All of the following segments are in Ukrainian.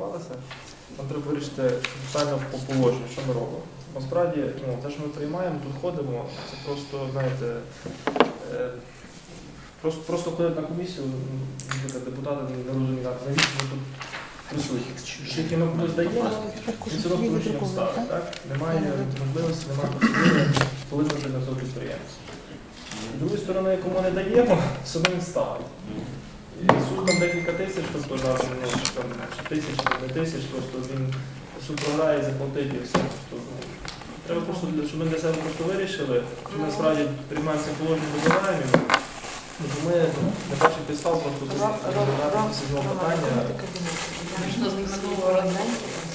спілкувалися. Нам треба вирішити питання по положенню, що ми робимо. Насправді, ну, те, що ми приймаємо, тут ходимо, це просто, знаєте, е, просто, просто ходять на комісію, депутати не розуміють, навіщо ми тут присутні. Тільки ми комусь даємо, він це розпорушення ставить, так? Немає можливості, немає процедури вплинути на цього підприємця. З другої сторони, кому не даємо, самим ставить. І суд там декілька тисяч, тобто да, там, ну, там чи тисяч, чи не тисяч, просто він суд програє, заплатить і все. Тобто, ну, треба просто, щоб ми для себе просто вирішили, що ми насправді приймаємо це положення, до. Ну, ми на перший підстав просто розглядати всі знову питання.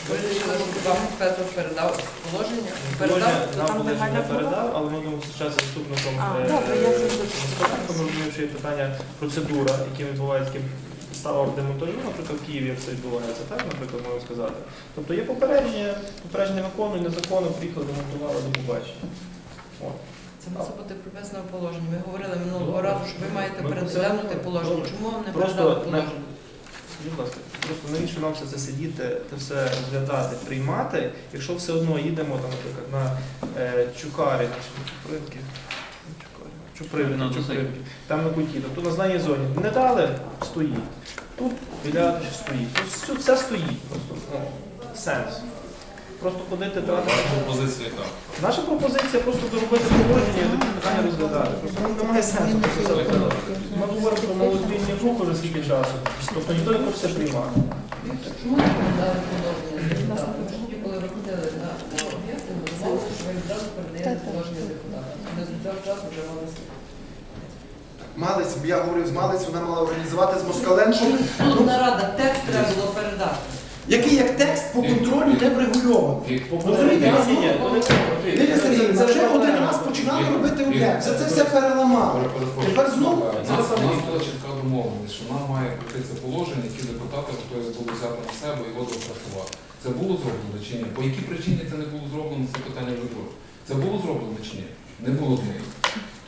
Вирішили, що вам Петро передав положення. Передав, нам там положення не передав, але ми будемо зараз заступником А, е, добре, я завжди спочатку ми розуміємо, що є питання процедура, які відбуваються, які підстава демонтажу, наприклад, в Києві як це відбувається, так, наприклад, можна сказати. Тобто є попередження, попередження виконують, незаконно приїхали, демонтували до побачення. От. Це мусить бути прописано в положенні. Ми говорили минулого разу, що ви маєте Ми переглянути положення. Чому вам не Просто передали на- положення? Будь ласка, просто навіщо нам все це сидіти, це все розглядати, приймати, якщо все одно їдемо, там, наприклад, на е, Чукарі, на Чупринки, Чупринки, На Чупринки, там на куті, тобто на знаній зоні. Не дали, стоїть. Тут біля стоїть. Тут все, все стоїть просто. Ну, сенс. Просто ходити тратити. Позиція яка? Наша пропозиція просто доробити положення і такі питання розглядати. Просто ну, немає сенсу про це розглядати. Ми говоримо про малодвійні групи вже скільки часу. Тобто ніхто не хоче це приймати. Чому не передали положення депутатам? Тоді, коли ви на об'єкти, ви знали, що ви відразу передаєте положення депутатам. Не з цього часу вже мали Малець, я говорив з Малець, вона мала організувати з Москаленком. Тут нарада, текст треба було передати. Який як текст по контролю не врегульований. Розумієте, нас Ні, ні, вже один раз починали робити одне, вже це все переламали. Тепер знову У нас, була чітка домовленість, що нам має прийти це положення, які депутати готові були взяти на себе і його допрацювати. Це було зроблено чи ні? По якій причині це не було зроблено, це питання друге. Це було зроблено чи ні? Не було зроблено.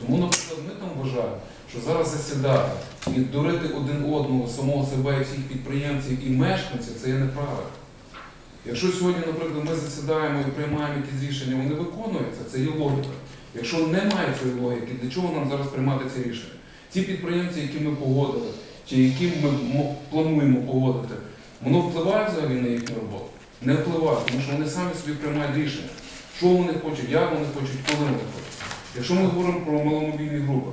Тому, наприклад, ми там вважаємо, що зараз засідати і дурити один одного, самого себе і всіх підприємців і мешканців, це є неправильно. Якщо сьогодні, наприклад, ми засідаємо і приймаємо якісь рішення, вони виконуються, це є логіка. Якщо немає цієї логіки, для чого нам зараз приймати ці рішення? Ці підприємці, які ми погодили, чи які ми плануємо погодити, воно впливає взагалі на їхню роботу? Не впливає, тому що вони самі собі приймають рішення, що вони хочуть, як вони хочуть, коли вони хочуть. Якщо ми говоримо про маломобільні групи,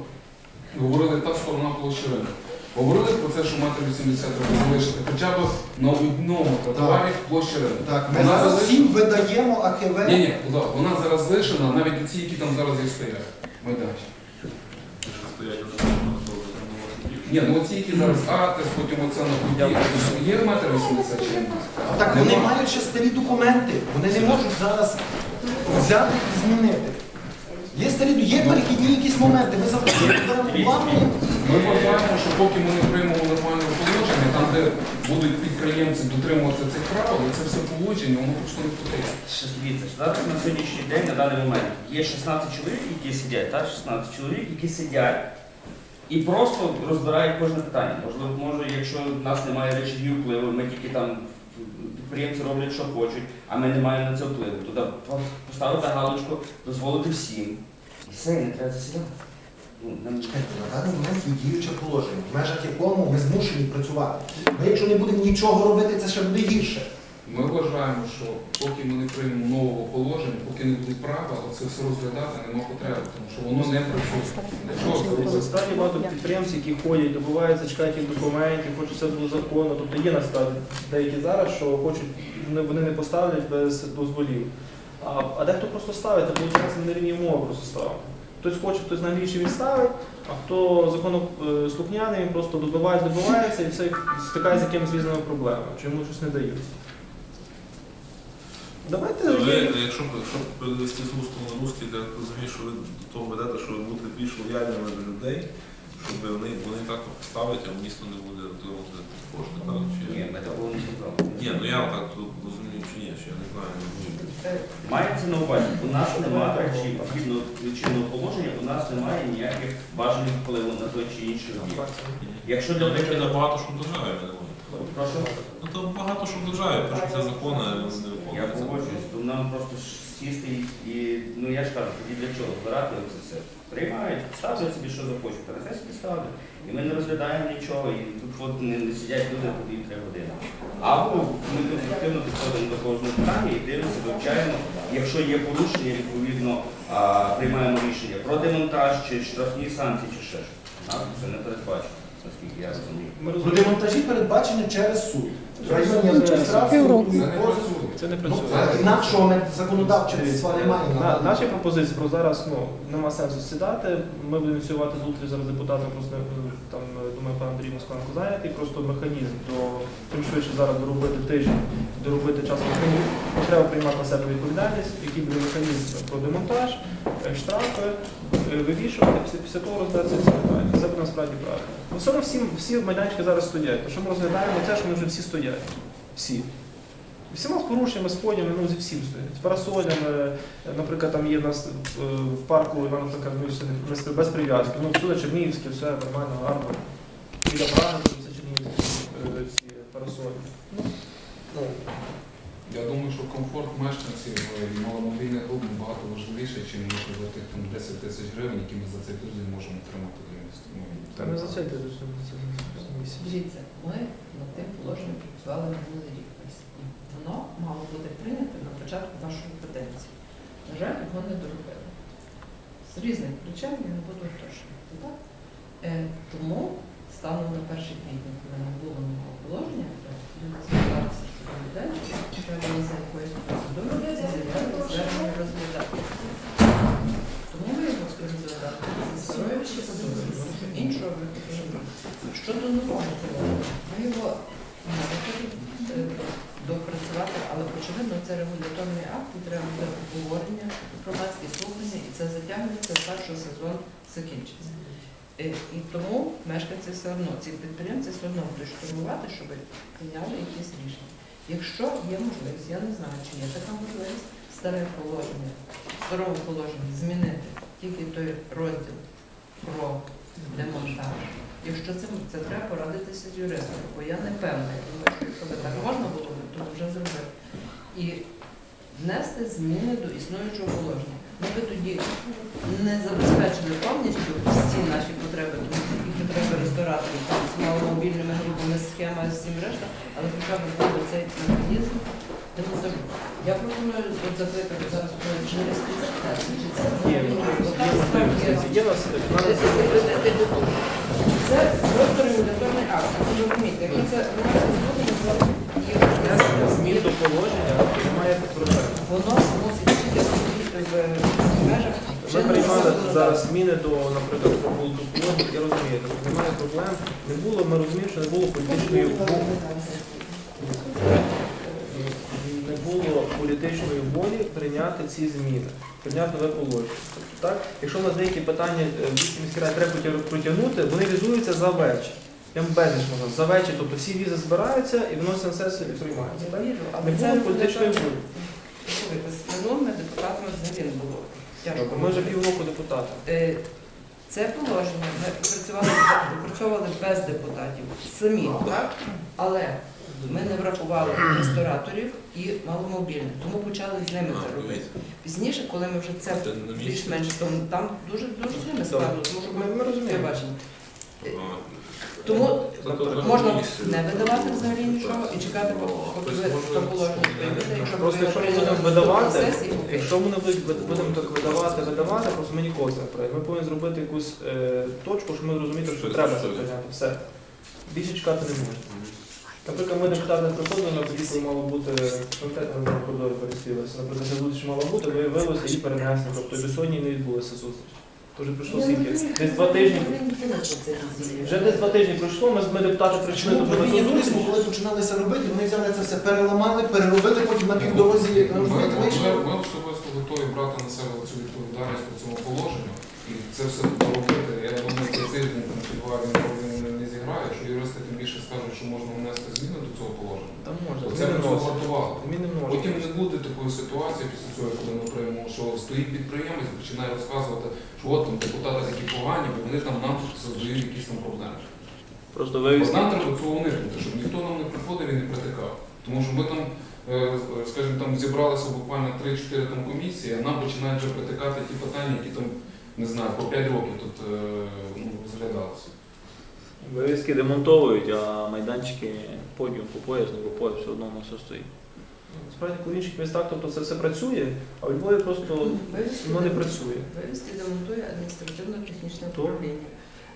говорили та сторона площі ринку, говорили про це, що метр 80 треба залишити хоча б на одному тротуарі площі ринку. Так, ми Вона зараз залишена- всім видаємо АХВ. Ні, ні, ласка, вона зараз залишена, навіть ті, які там зараз є стоять. Майданчик. Що стоять Ні, ну оці, які зараз Атес, потім оце на ході, є метр 80 чи ні? Так вони мають ще старі документи, вони не можуть зараз взяти і змінити. Є старі, є перехідні якісь моменти. Ми завжди Ми вважаємо, що поки ми не приймемо нормальне положення, там, де будуть підприємці дотримуватися цих правил, це все погодження, воно просто не. Ще дивіться, зараз на сьогоднішній день, на даний момент, є 16 чоловік, які сидять, так? 16 чоловік, які сидять і просто розбирають кожне питання. Можливо, може, якщо в нас немає речі впливу, ми тільки там підприємці роблять, що хочуть, а ми не маємо на це впливу. Туди поставити галочку, дозволити всім. І все, не треба засідати. Чекайте, на даний момент є діюче положення, в межах якому ми змушені працювати. Ми якщо не будемо нічого робити, це ще буде гірше. Ми вважаємо, що поки ми не приймемо нового положення, поки не будуть правил, це все розглядати нема потреби, тому що воно не працює. Насправді багато підприємців, які ходять, добуваються, чекають їх документів, хочуть все було законно. Тобто є насправді деякі зараз, що хочуть, вони, не поставлять без дозволів. А, а дехто просто ставить, або на рівні умови просто ставить. Хтось хоче, хтось найбільше він ставить, а хто законослухняний, він просто добивається, добивається і все стикає з якимись різними проблемами, чи йому щось не дають. Давайте Ви, є- якщо, якщо перевести з русского на русський, я розумію, що ви до того ведете, що ви будете більш лояльними до людей, щоб вони, вони так ставлять, а місто не буде отримувати кошти. Ні, ми такого не сказали. Ні, ну я так розумію, чи ні, чи я не знаю. Мається на увазі, у нас немає, згідно чинного положення, у нас немає ніяких бажаних впливу на той чи інший об'єкт. Якщо для них набагато, що. Прошу. Ну то багато що тому що це закони, не вони Я погоджуюсь, то нам просто сісти і, ну я ж кажу, тоді для чого збирати оце все. Приймають, ставлять собі, що захочуть, а нехай собі ставлять. І ми не розглядаємо нічого, і тут от не, не сидять люди по 2-3 години. Або ми конструктивно підходимо до кожного питання і дивимося, вивчаємо. Якщо є порушення, відповідно а, приймаємо рішення про демонтаж чи штрафні санкції, чи ще щось. Нас це не передбачено, наскільки я розумію. Про демонтажі передбачені через суд. Районні Через адміністрації. Це не працює. це не Ну, працює. інакшого мет- законодавчого немає. На, наші пропозиції про зараз ну, нема сенсу сідати. Ми будемо ініціювати зустріч зараз депутатом, просто е, там, е, думаю, пан Андрій Москаленко зайнятий, просто механізм до тим швидше зараз доробити тиждень, доробити час механізм. Треба приймати на себе відповідальність, який буде механізм про демонтаж, е, штрафи, вивішувати, після, після того розбиратися ці питання. Це буде насправді правильно. Ну, все всі, всі майданчики зараз стоять. То що ми розглядаємо, це що вони вже всі стоять. Всі. Всіма з порушеннями, з подіями, ну зі всім стоять. З парасолями, е, наприклад, там є в нас е, в парку Івана Франка без, прив'язки. Ну, всюди Чернігівське, все нормально, гарно. Біля Праги, це Чернігівські е, ці парасолі. Ну, Я думаю, що комфорт мешканців маломобільних груп набагато важливіше, ніж наприклад тих там 10 тисяч гривень, які ми за цей тиждень можемо отримати для міста. Ну, та не за це йде до цього. Дивіться, ми над тим положенням працювали минулий рік. Воно мало бути прийнято на початку нашої каденції. На жаль, його не доробили. З різних причин я не буду так? Е, тому станом на перший квітня, коли не було нового положення, люди зверталися іншого виходу. Щодо нового положення, ми його намагаємося допрацювати, але очевидно це регуляторний акт, і треба буде обговорення, громадські слухання, і це затягнеться так, що сезон закінчиться. Е, І тому мешканці все одно, ці підприємці все одно будуть штурмувати, щоб прийняли якісь рішення. Якщо є можливість, я не знаю, чи є така можливість, старе положення, старому положенні змінити тільки той розділ про демонтаж. Якщо це, це треба порадитися з юристами, бо я не певна. Я думаю, що якщо би так можна було, то вже зробили. І внести зміни до існуючого положення. Ми би тоді не забезпечили повністю всі наші потреби, тому що потреби рестораторів, там з маломобільними групами, схема, з всім решта, але хоча б був цей механізм демонтажу. Я пропоную закликати зараз запитати, чи це це просто регуляторний акт. Ви розумієте, якщо це змін до положення, немає проблем. воно мусить бути в межах. Ми приймали зараз зміни до, наприклад, футболу положення, я розумію, тобто немає проблем. Не було, ми розуміємо, що не було політичної волі. Не було політичної волі прийняти ці зміни, прийняти нове положення. Так, якщо у нас деякі питання е, раді треба протягнути, вони реалізуються за вечір. Я безліч можу. За вечір, тобто всі візи збираються і виносяться на сесію і приймаються. Так? Не було політичної волі. Слухайте, з минулими депутатами взагалі не було. Тяжко. Тобто Ми вже півроку депутати. Е, Це положення ми працювали, працювали без депутатів самі, так? Але ми не врахували рестораторів і маломобільних, тому почали з ними це робити. Пізніше, коли ми вже це більш-менш там, дуже дуже з ними складно, тому що ми ми розуміємо. Бачимо. А, Тому можна не видавати взагалі нічого і чекати, поки поки ви то положення приймете. Якщо Просто якщо ми будемо видавати. Якщо вони будуть будемо так видавати, видавати, просто ми ніколи це не приймемо. Ми повинні зробити якусь е, точку, щоб ми розуміли, що треба це прийняти. Все. Більше чекати не можна. Наприклад, ми депутати не приходили, на мало бути конкретно на коридорі пересілися. Наприклад, ця зустріч мала бути, виявилося, її перенесли. Тобто і до сьогодні не відбулася зустріч. Тож пройшло скільки? Десь два тижні. Вже десь два тижні пройшло, ми, ми депутати прийшли до туризму, коли починалися робити, вони взяли це все, переламали, переробили, потім на півдорозі, Ми, розумієте, ми, вийшли. ми особисто готові брати на себе цю відповідальність по цьому положенню і це все робити. Я думаю, цей тиждень там федеральний проблем не, не зіграє, тим більше скажуть, що можна внести зміни до цього положення. Там можна, Це вартували. Зміни Потім не буде такої ситуації після цього, коли ми приймемо, що стоїть підприємець, починає розказувати, що от там депутати такі погані, бо вони там нам создають якісь там проблеми. Просто вивіски. Нам треба цього уникнути, щоб ніхто нам не приходив і не притикав. Тому що ми там, е, скажімо, там зібралися буквально 3-4 там комісії, а нам починають вже притикати ті питання, які там, не знаю, по 5 років тут е, ну, розглядалися. Вивіски демонтовують, а майданчики подіум по пояс, не по пояс, все одно воно все стоїть. Справді, коли в інших містах тобто це все працює, а у Львові просто Вивіски воно не демон- працює. Вивести демонтує адміністративно-технічне управління.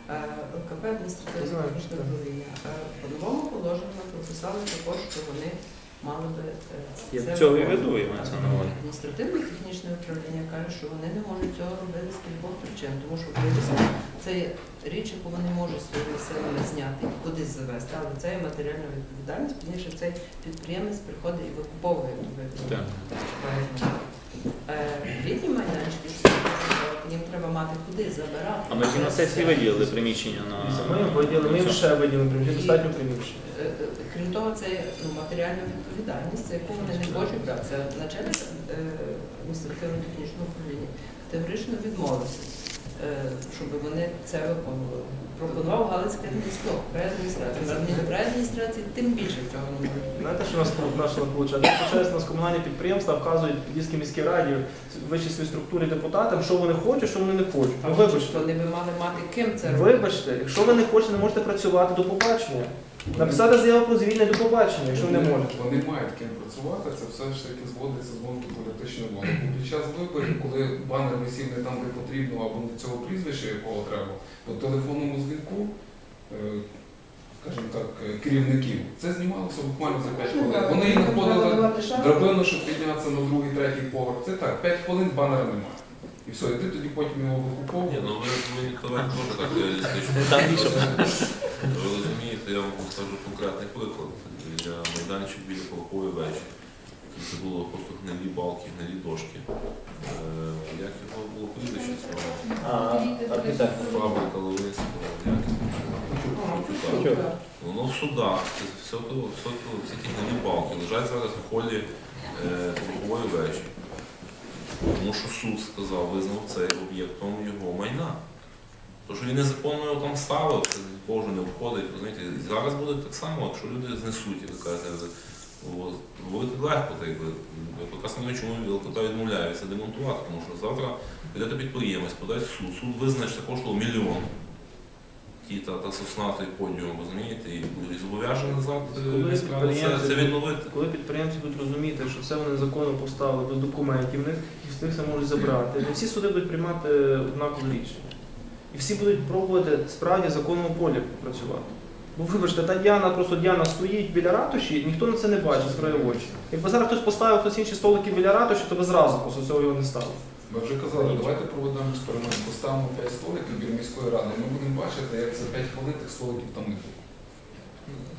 Е, ЛКП Я знаю, адміністративно-технічне що це. управління. Е, По новому положенню прописали також, що вони мали би е, це до цього і виконувати. веду, на увазі. Адміністративно-технічне управління каже, що вони не можуть цього робити з кількох причин, тому що вивезти це є річ, яку вони можуть своїми силами зняти і кудись завести, але це є матеріальна відповідальність, пізніше цей підприємець приходить і викуповує ту. Так. Е, Літні майданчики, мати куди забирати. А ми ж на сесії виділили приміщення на. Ми виділили, ми ще виділили приміщення, достатньо приміщення. Е, е, Крім того, це ну, матеріальна відповідальність, за яку вони не хочуть брати. Це начальник е, адміністративно-технічного управління категорично відмовився, щоб вони це виконували. Пропонував Галицьке місто, при адміністрації. При адміністрації тим більше цього не можуть. Знаєте, що у нас почало виходить? Получається, у нас комунальні підприємства вказують підійські міській раді, вищій своїй структурі депутатам, що вони хочуть, що вони не хочуть. Ну, вибачте. Вони би мали мати ким це робити. Вибачте, якщо ви не хочете, не можете працювати, до побачення. Написати заяву про звільнення до побачення, якщо не можете. Вони мають ким працювати, це все ж таки зводиться з гонки політичної влади. Бо Під час виборів, коли банер висів не там, де потрібно, або не цього прізвища, якого треба, по телефонному дзвінку, е, скажімо так, е, керівників, це знімалося буквально за 5 хвилин. Вони їх знаходили драбину, щоб піднятися на другий, третій поверх. Це так, 5 хвилин банера немає. І все, і ти тоді потім його Ні, ну так реалістично. Там більше. Ви розумієте, я вам скажу конкретний приклад. Я майданчик біля Полкової вечі. Це було просто гнилі балки, гнилі дошки. Е, як його було прізвище цього? Фабрика Ловинського, як його? Воно в судах, це все то, все то, всі ті гнилі балки лежать зараз в холі е, Полкової вечі. Тому що суд сказав, визнав цей об'єктом його майна. То, що він незаконно його там ставив, це нікого не входить. Розумієте? І зараз буде так само, якщо люди знесуть, і ви кажете, ви- легко, так якби. Я прекрасно чому ЛКП відмовляється демонтувати, тому що завтра підете підприємець, подасть в суд, суд визнає, що це коштувало мільйон. Та, та сосна той подіум, розумієте, і, і зобов'яже назад е, це, це відновити. Коли підприємці будуть розуміти, що це вони незаконно поставили без документів, і з них це можуть забрати. Не всі суди будуть приймати однакове рішення. І всі будуть пробувати справді в законному полі працювати. Бо вибачте, та Діана, просто Діана стоїть біля ратуші, ніхто на це не бачить з краю очі. Якби зараз хтось поставив хтось інші столики біля ратуші, то би зразу просто цього його не стало. Ми вже казали, давайте проведемо експеримент, поставимо 5 столиків біля міської ради, ми будемо бачити, як за 5 хвилин тих столиків там не буде.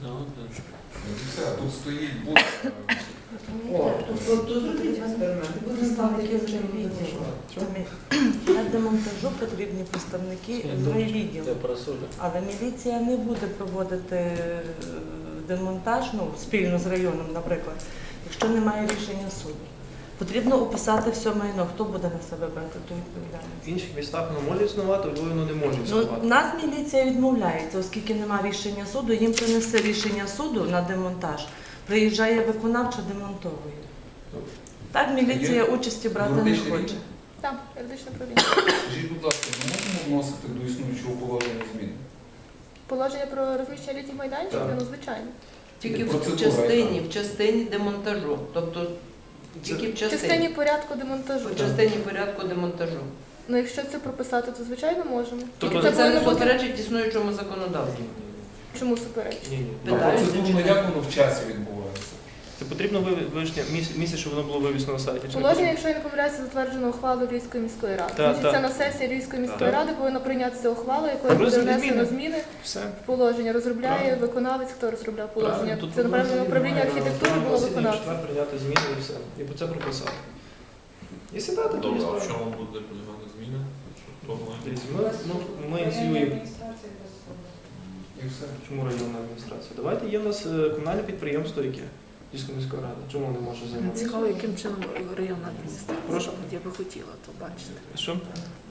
Ну, і все, тут стоїть буде. Для демонтажу потрібні представники райвідділу. Але міліція не буде проводити е, демонтаж ну, спільно з районом, наприклад, якщо немає рішення суду. Потрібно описати все майно, хто буде на себе брати ту В інших містах воно може існувати, у Львові воно не може Ну, нас міліція відмовляється, оскільки немає рішення суду, їм принесе рішення суду на демонтаж. Приїжджає виконавча, демонтовує. Так міліція участі брати не Юридичний хоче. Так, юридичне управління. Скажіть, будь ласка, ми можемо вносити до існуючого положення зміни? Положення про розміщення літніх майданчиків, Так. ну звичайно. Тільки в Процедура, частині, яка? в частині демонтажу. Тобто тільки в В частині частині. порядку демонтажу. В частині порядку демонтажу. Ну якщо це прописати, то звичайно можемо. Тобто Тільки Тобто це не повинно бути суперечить існуючому законодавству. Чому суперечить? Ні, ні. Процедурно як воно в часі відбувається? Це потрібно вивішення місяць, щоб воно було вивісено на сайті. чи не Положення, якщо я не помиляюся, затверджено ухвалою Львівської міської ради. Так, Значить, так. це на сесії Львівської міської Так. ради повинна прийнятися ухвала, якою буде розгляд внесено зміни. зміни Все. в положення. Розробляє Правильно. виконавець, хто розробляв положення. Правильно, тут Це, напевно, управління архітектури було виконавцем. четвер прийняти зміни і все. І по це прописати. І сідати тоді Добре, а в справді. чому буде полягати зміна? Що хто? Дивіться, Ми, ну, ми ініціюємо. І все. Чому районна адміністрація? Давайте є в нас е, комунальне підприємство, яке Дійсно міської ради. Чому не може займатися? Цікаво, яким чином районна адміністрація. Прошу? Я би хотіла то бачити. Що?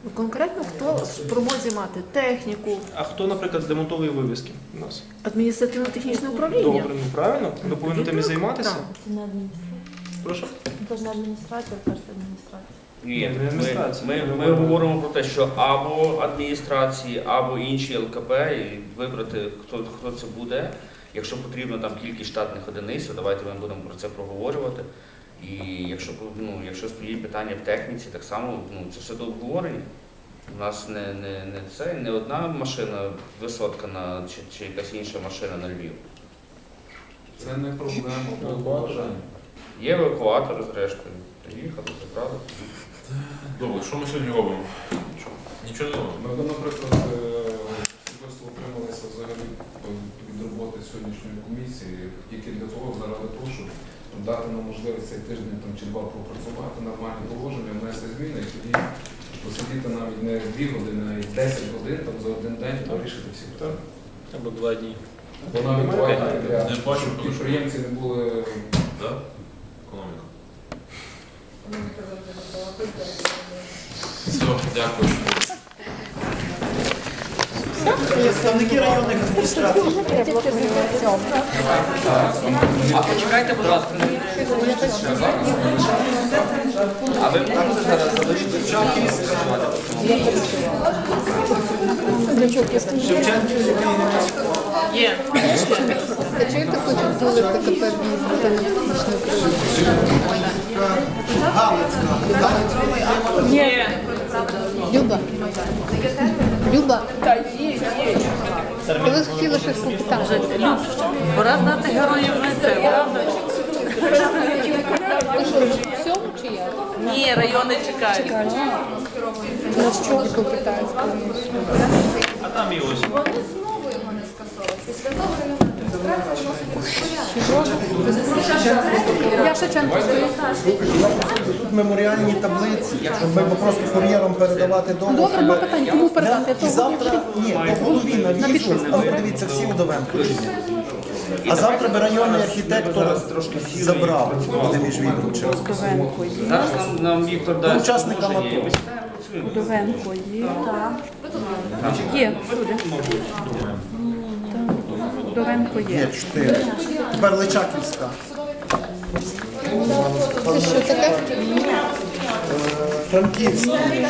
Ну, конкретно хто спромозі мати техніку, А хто, наприклад, демонтує вивіски у нас? адміністративно-технічне управління? Добре, ну правильно. Ми повинні тим і займатися. Так. Це не адміністрація. Прошу. Це ж не адміністрація, кажете адміністрація. Ні, не ми, адміністрація. ми, ми говоримо про те, що або адміністрації, або інші ЛКП, і вибрати, хто, хто це буде. Якщо потрібно там кількість штатних одиниць, то давайте ми будемо про це проговорювати. І якщо ну, якщо стоїть питання в техніці, так само ну, це все до обговорення. У нас не, не, не це не одна машина висотка на чи, чи якась інша машина на Львів. Це не проблема, бажання. Є евакуатори, зрештою. Приїхали, забрали. Добре, що ми сьогодні робимо? Нічого не робимо. Ми, наприклад, е, особисто утрималися взагалі від роботи сьогоднішньої комісії тільки для того, заради того, щоб дати нам можливість цей тиждень там, чи два пропрацювати нормальні положення, внести зміни і тоді посидіти навіть не дві години, а й 10 годин там, за один день вирішити всі питання. Або два дні. Бо навіть буває для Не бачу, щоб підприємці не були Да? Економіка. Все, дякую. Представники районних адміністрацій. А почекайте, будь ласка. А ви можете зараз залишитися? Є. Та чого ти хочеш дозволити КП? Галицька. Галицька. Є. Люба. Люба. Ви хотіли щось попитати? Люб, пора знати героїв лиця, правда? Ви що, в цьому чи як? Ні, райони чекають. На що ви попитаєте? А там і ось. Вони знову його не скасовують. Після того районна адміністрація вносить. Я Шевченко. Тут меморіальні таблиці, щоб ми просто кур'єром передавати дому. Добре, нема питань. Кому передати? І завтра, ні, по голові навіжу, але подивіться, всі удовенко. А завтра би районний архітектор забрав, буде міжвідомчим. Зараз нам, нам Віктор дасть учасникам АТО. Довенко є. Є, всюди. Довенко Є є. чотири. Тепер Личаківська. Це що таке? Франківський.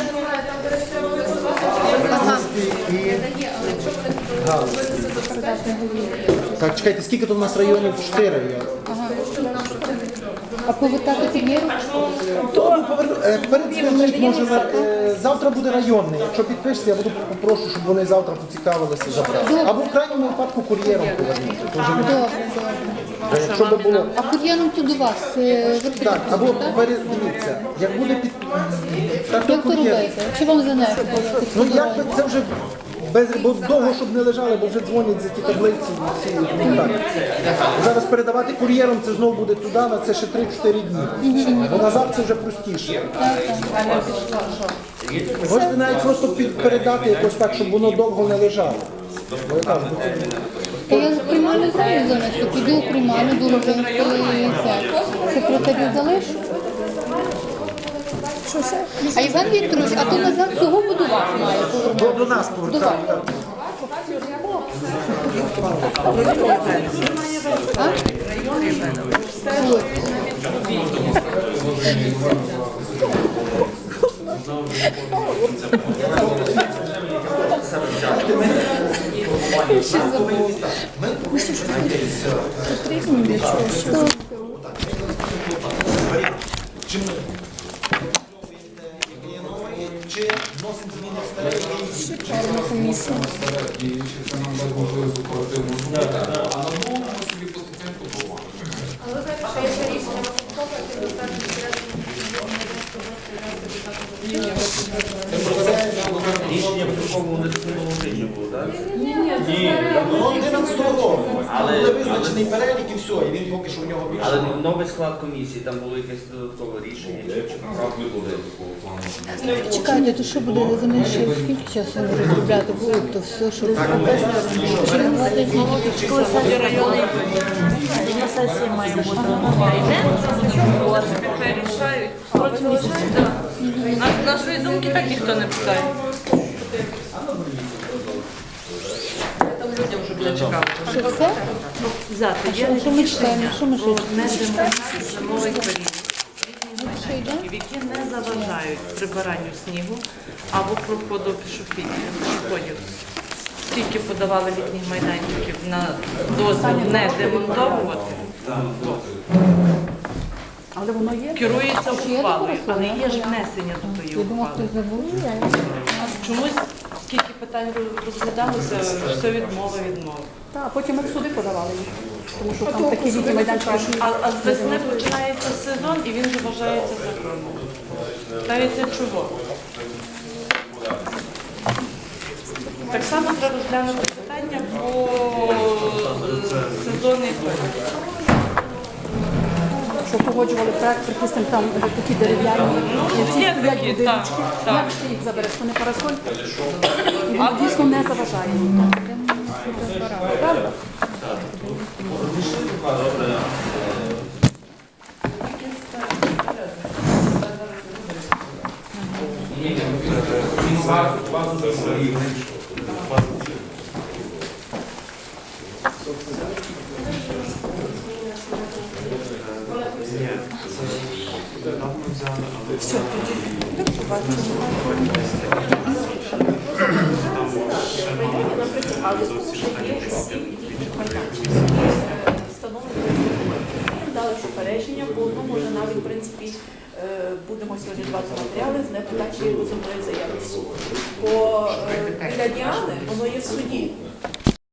Так, чекайте, скільки тут у нас районів? Чотири. А повертати? То ну, е, перед цим може е, завтра буде районний. Якщо підпишеться, я буду попрошу, щоб вони завтра поцікавилися забрати. Або в крайньому випадку кур'єром повернути. То вже не- Добре, добре. Е, Якщо би було. А кур'єром тут до вас е, ви Так, або так? перед дивіться, як буде під так, то Як ви кур'єр. робите? Чи вам занести? Ну як би це вже без бо довго, щоб не лежали, бо вже дзвонять за ті таблиці. Всі, так. Зараз передавати кур'єром це знову буде туди, на це ще 3-4 дні. Бо назад це вже простіше. Можете навіть просто передати якось так, щоб воно довго не лежало. Бо я кажу, бо це я приймальну зразу занесу. Піду у приймальну Лубенської і це. Секретарю залишу. Що все? А Іван Вікторович, а то назад цього буду вас має повернути. до нас повертати. ми чи вносимо зміни в старий і чи це нам дасть можливість оперативно зробити. А на новому ми собі потихеньку говоримо. Але ви знаєте, що ще рішення виконкому, яке затверджує Рішення виконкому не минулого тижня було, так? Ні, ні, це Ні. 11. Але- визначений перелік і все, і він поки що в нього більше. Але немає. новий склад комісії, там було якесь додаткове рішення. Якщо назад не буде такого плану. Чекайте, то що буде? Вони ще скільки часу розробляти будуть, то все, чергувати Коли сесія районної на сесії має бути От, так. Нашої думки так ніхто не питає. Там вже буде цікаво. Що все? Взяти є Що- що ми читаємо? Що ми ще внесення зимовий період. Які не заважають прибиранню снігу або проходу пішоходів. Тільки подавали літніх майданчиків на дозвіл не демонтовувати, Але воно є. керується ухвалою, але є ж внесення до тої ухвали. Чомусь скільки питань розглядалося, все відмови, відмови. Так, потім ми в суди подавали їх. Тому що там такі літні майданчики. А, а з весни починається сезон і він вже вважається законом. Питається чого? Так само треба розглянути питання по е, сезонний період. Що погоджували проект, припустимо, там такі дерев'яні, які стоять будиночки. Як ж ти їх забереш? Вони парасоль? І він дійсно не заважає. Правда? Він базу- Às vezes, como